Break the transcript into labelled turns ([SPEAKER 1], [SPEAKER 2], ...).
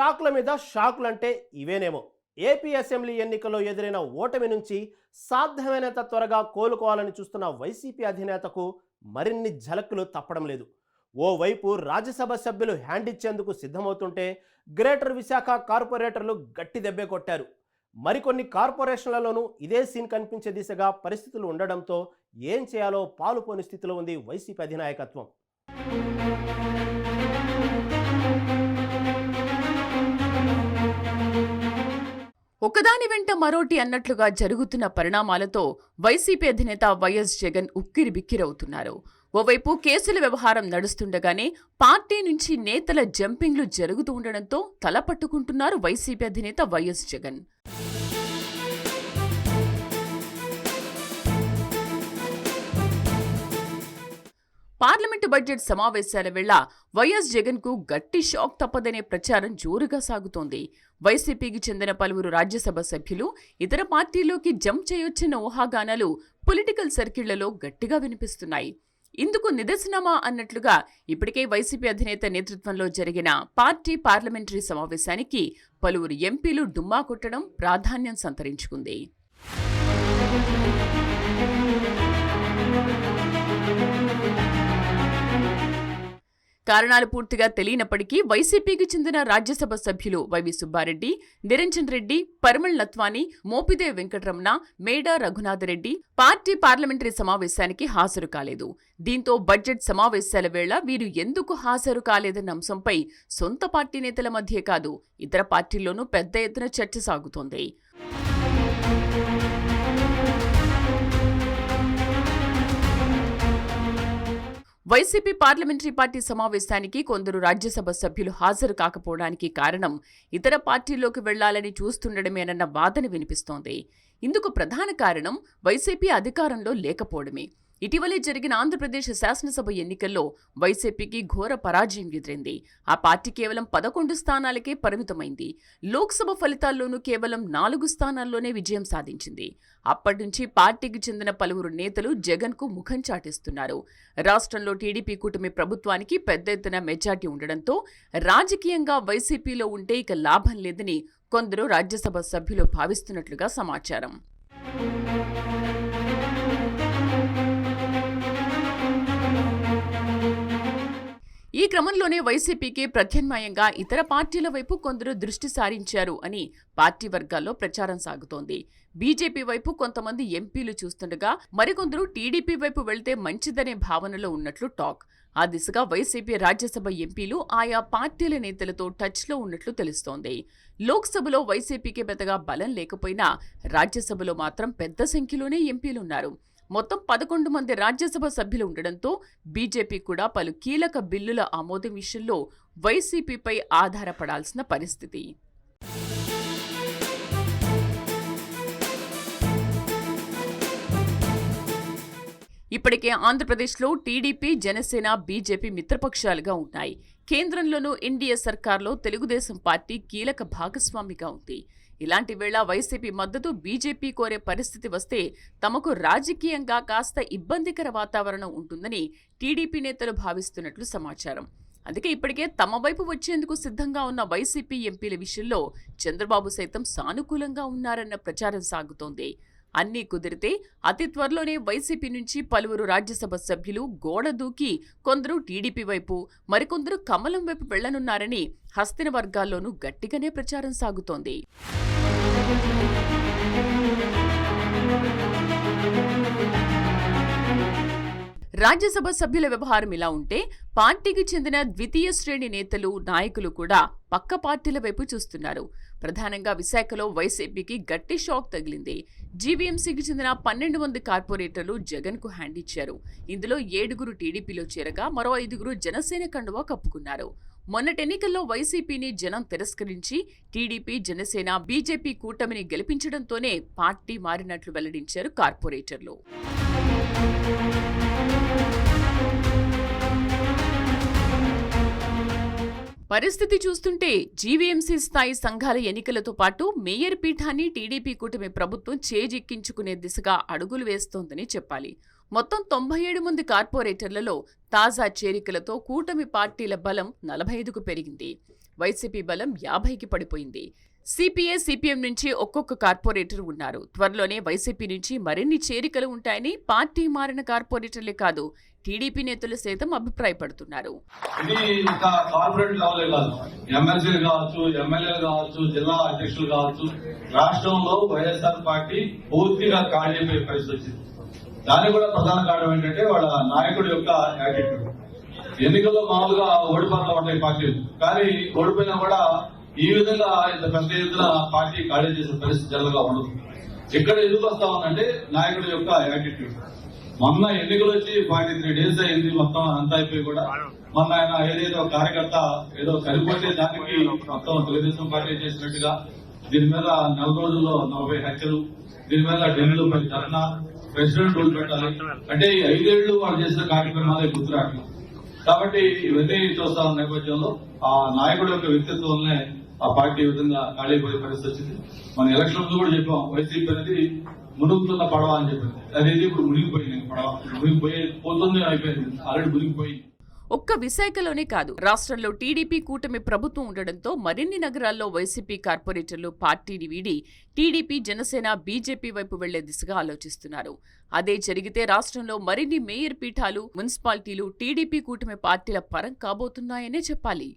[SPEAKER 1] షాకుల మీద షాకులంటే ఇవేనేమో. AP assembly ఎన్నికల్లో ఎదురైన ఓటమి నుంచి సాధ్యమైనంత త్వరగా కోలుకోవాలని చూస్తున్న వైసీపీ అధినేతకు మరిన్ని ఝలక్కులు తప్పడం లేదు. ఓవైపు రాజ్యసభ సభ్యులు హ్యాండ్ ఇచ్చేందుకు సిద్ధమవుతుంటే గ్రేటర్ విశాఖ కార్పొరేటర్లు గట్టి దెబ్బే కొట్టారు. మరికొన్ని కార్పొరేషన్లలోనూ ఇదే సీన్ కనిపించే దిశగా పరిస్థితులు ఉండడంతో ఏం చేయాలో పాలుపోని స్థితిలో ఉంది వైసీపీ అధినాయకత్వం.
[SPEAKER 2] ఒకదాని వెంట మరోటి అన్నట్లుగా జరుగుతున్న పరిణామాలతో వైసీపీ అధినేత వైఎస్ జగన్ ఉక్కిరి బిక్కిరవుతున్నారు ఓవైపు కేసుల వ్యవహారం నడుస్తుండగానే పార్టీ నుంచి నేతల జంపింగ్లు జరుగుతూ ఉండడంతో తలపట్టుకుంటున్నారు వైసీపీ అధినేత వైఎస్ జగన్. పార్లమెంటు బడ్జెట్ సమావేశాల వేళ వైఎస్ జగన్కు గట్టి షాక్ తప్పదనే ప్రచారం జోరుగా సాగుతోంది. వైసీపీకి చెందిన పలువురు రాజ్యసభ సభ్యులు ఇతర పార్టీలోకి జంప్ చేయొచ్చిన ఊహాగానాలు పొలిటికల్ సర్కిళ్ళలో గట్టిగా వినిపిస్తున్నాయి. ఇందుకు నిదర్శనమా అన్నట్లుగా ఇప్పటికే వైసీపీ అధినేత నేతృత్వంలో జరిగిన పార్టీ పార్లమెంటరీ సమావేశానికి పలువురు ఎంపీలు డుమ్మా కొట్టడం ప్రాధాన్యం సంతరించుకుంది. కారణాలు పూర్తిగా తెలియనప్పటికీ వైసీపీకి చెందిన రాజ్యసభ సభ్యులు Y V Subba Reddy Niranjan Reddy Parimal Nathwani Mopidevi Venkataramana Meda Raghunatha Reddy party parliamentary సమావేశానికి హాజరు కాలేదు. దీంతో బడ్జెట్ సమావేశాల వేళ వీరు ఎందుకు హాజరు కాలేదన్న అంశంపై సొంత పార్టీ నేతల మధ్య కాదు ఇతర పార్టీల్లోనూ పెద్ద ఎత్తున చర్చ సాగుతోంది. వైసీపీ పార్లమెంటరీ పార్టీ సమావేశానికి కొందరు రాజ్యసభ సభ్యులు హాజరు కాకపోవడానికి కారణం ఇతర పార్టీల్లోకి వెళ్ళాలని చూస్తుండడమేనన్న వాదన వినిపిస్తోంది. ఇందుకు ప్రధాన కారణం వైసీపీ అధికారంలో లేకపోవడమే. ఇటీవలే జరిగిన ఆంధ్రప్రదేశ్ శాసనసభ ఎన్నికల్లో వైసీపీకి ఘోర పరాజయం ఎదురైంది. ఆ పార్టీ కేవలం పదకొండు స్థానాలకే పరిమితమైంది. లోక్సభ ఫలితాల్లోనూ కేవలం నాలుగు స్థానాల్లోనే విజయం సాధించింది. అప్పటి నుంచి పార్టీకి చెందిన పలువురు నేతలు జగన్కు ముఖం చాటిస్తున్నారు. రాష్ట్రంలో టీడీపీ కూటమి ప్రభుత్వానికి పెద్ద ఎత్తున మెజార్టీ ఉండడంతో రాజకీయంగా వైసీపీలో ఉంటే ఇక లాభం లేదని కొందరు రాజ్యసభ సభ్యులు భావిస్తున్నట్లుగా సమాచారం. ఈ క్రమంలోనే వైసీపీకి ప్రత్యామ్నాయంగా ఇతర పార్టీల వైపు కొందరు దృష్టి సారించారు అని పార్టీ వర్గాల్లో ప్రచారం సాగుతోంది. బీజేపీ వైపు కొంతమంది ఎంపీలు చూస్తుండగా మరికొందరు టీడీపీ వైపు వెళ్తే మంచిదనే భావనలో ఉన్నట్లు టాక్. ఆ దిశగా వైసీపీ రాజ్యసభ ఎంపీలు ఆయా పార్టీల నేతలతో టచ్లో ఉన్నట్లు తెలుస్తోంది. లోక్సభలో వైసీపీకి పెద్దగా బలం లేకపోయినా రాజ్యసభలో మాత్రం పెద్ద సంఖ్యలోనే ఎంపీలున్నారు. మొత్తం పదకొండు మంది రాజ్యసభ సభ్యులు ఉండడంతో బీజేపీ కూడా పలు కీలక బిల్లుల ఆమోదం విషయంలో వైసీపీపై ఆధారపడాల్సిన పరిస్థితి. ఇప్పటికే ఆంధ్రప్రదేశ్లో టీడీపీ జనసేన బీజేపీ మిత్రపక్షాలుగా ఉన్నాయి. కేంద్రంలోనూ ఎన్డీఏ సర్కార్లో తెలుగుదేశం పార్టీ కీలక భాగస్వామిగా ఉంది. ఇలాంటి వేళ వైసీపీ మద్దతు బీజేపీ కోరే పరిస్థితి వస్తే తమకు రాజకీయంగా కాస్త ఇబ్బందికర వాతావరణం ఉంటుందని టీడీపీ నేతలు భావిస్తున్నట్లు సమాచారం. అందుకే ఇప్పటికే తమ వైపు వచ్చేందుకు సిద్ధంగా ఉన్న వైసీపీ ఎంపీల విషయంలో చంద్రబాబు సైతం సానుకూలంగా ఉన్నారన్న ప్రచారం సాగుతోంది. అన్నీ కుదిరితే అతి త్వరలోనే వైసీపీ నుంచి పలువురు రాజ్యసభ సభ్యులు గోడ దూకి కొందరు టీడీపీ వైపు మరికొందరు కమలం వైపు వెళ్ళనున్నారని హస్తిన వర్గాల్లోనూ గట్టిగానే ప్రచారం సాగుతోంది. రాజ్యసభ సభ్యుల వ్యవహారం ఇలా ఉంటే పార్టీకి చెందిన ద్వితీయ శ్రేణి నేతలు నాయకులు కూడా పక్క పార్టీల వైపు చూస్తున్నారు. ప్రధానంగా విశాఖలో వైసీపీకి గట్టి షాక్ తగిలింది. జీవీఎంసీకి చెందిన పన్నెండు మంది కార్పొరేటర్లు జగన్కు హ్యాండ్ ఇచ్చారు. ఇందులో ఏడుగురు టీడీపీలో చేరగా మరో ఐదుగురు జనసేన కండువా కప్పుకున్నారు. మొన్నటి ఎన్నికల్లో వైసీపీని జనం తిరస్కరించి టీడీపీ జనసేన బీజేపీ కూటమిని గెలిపించడంతోనే పార్టీ మారినట్లు వెల్లడించారు కార్పొరేటర్లు. పరిస్థితి చూస్తుంటే జీవీఎంసీ స్థాయి సంఘాల ఎన్నికలతో పాటు మేయర్ పీఠాన్ని టీడీపీ కూటమి ప్రభుత్వం చేజిక్కించుకునే దిశగా అడుగులు వేస్తోందని చెప్పాలి. మొత్తం తొంభై ఏడు మంది కార్పొరేటర్లలో తాజా చేరికలతో కూటమి పార్టీల బలం నలభై ఐదుకు పెరిగింది. వైసీపీ బలం యాభైకి పడిపోయింది. సిపిఐ సిపిఎం నుంచి ఒక్కొక్క కార్పొరేటర్ ఉన్నారు. త్వరలోనే వైసీపీ నుంచి మరిన్ని చేరికలు ఉంటాయని పార్టీ మారిన కార్పొరేటర్లే కాదు టీడీపీ నేతలు సైతం అభిప్రాయపడుతున్నారు.
[SPEAKER 3] జిల్లా అధ్యక్షులు కావచ్చు రాష్ట్రంలో వైఎస్ఆర్ పార్టీ పూర్తిగా ఖాళీ అయిపోయే పరిస్థితి వచ్చింది. దానికి కూడా ప్రధాన కారణం ఏంటంటే వాళ్ళ నాయకుడి యొక్క యాటిట్యూడ్ ఎన్నికల్లో మామూలుగా ఓడిపోతా ఉంటాయి పార్టీలు. కానీ ఓడిపోయినా కూడా ఈ విధంగా ఇంత పెద్ద ఎత్తున పార్టీ ఖాళీ చేసే పరిస్థితి జనరల్గా ఉండదు. ఇక్కడ ఎందుకు వస్తా ఉందంటే నాయకుడి యొక్క యాటిట్యూడ్ మొన్న ఎన్నికలు వచ్చి ఫార్టీ త్రీ డేస్ అయింది మొత్తం అంతా అయిపోయి కూడా మొన్న ఆయన ఏదేదో కార్యకర్త ఏదో సరిపోతే దానికి మొత్తం తెలుగుదేశం పార్టీ చేసినట్టుగా దీని మీద నెల రోజుల్లో నలభై హత్యలు దీని మీద ఢిల్లీలో పది ధర్నా ప్రెసిడెంట్ రూల్ పెట్టాలి. అంటే ఈ ఐదేళ్ళు వాళ్ళు చేసిన కార్యక్రమాలే గుర్తురాట్లేదు. కాబట్టి ఇవన్నీ చూస్తా ఉన్న నేపథ్యంలో ఆ నాయకుడి యొక్క వ్యక్తిత్వంలోనే ఆ పార్టీ విధంగా ఖాళీ అయిపోయే పరిస్థితి వచ్చింది. మన ఎలక్షన్ ముందు కూడా చెప్పాం వైసీపీ అనేది మునుగుతున్న పడవ అని చెప్పింది అనేది ఇప్పుడు మునిగిపోయింది పడవ. మునిగిపోయి పోతుంది అయిపోయింది ఆల్రెడీ మునిగిపోయింది
[SPEAKER 2] ఒక్క విశాఖలోనే కాదు రాష్ట్రంలో టీడీపీ కూటమి ప్రభుత్వం ఉండడంతో మరిన్ని నగరాల్లో వైసీపీ కార్పొరేటర్లు పార్టీని వీడి టీడీపీ జనసేన బీజేపీ వైపు వెళ్ళే దిశగా ఆలోచిస్తున్నారు. అదే జరిగితే రాష్ట్రంలో మరిన్ని మేయర్ పీఠాలు మున్సిపాలిటీలు టీడీపీ కూటమి పార్టీల పరం కాబోతున్నాయనే చెప్పాలి.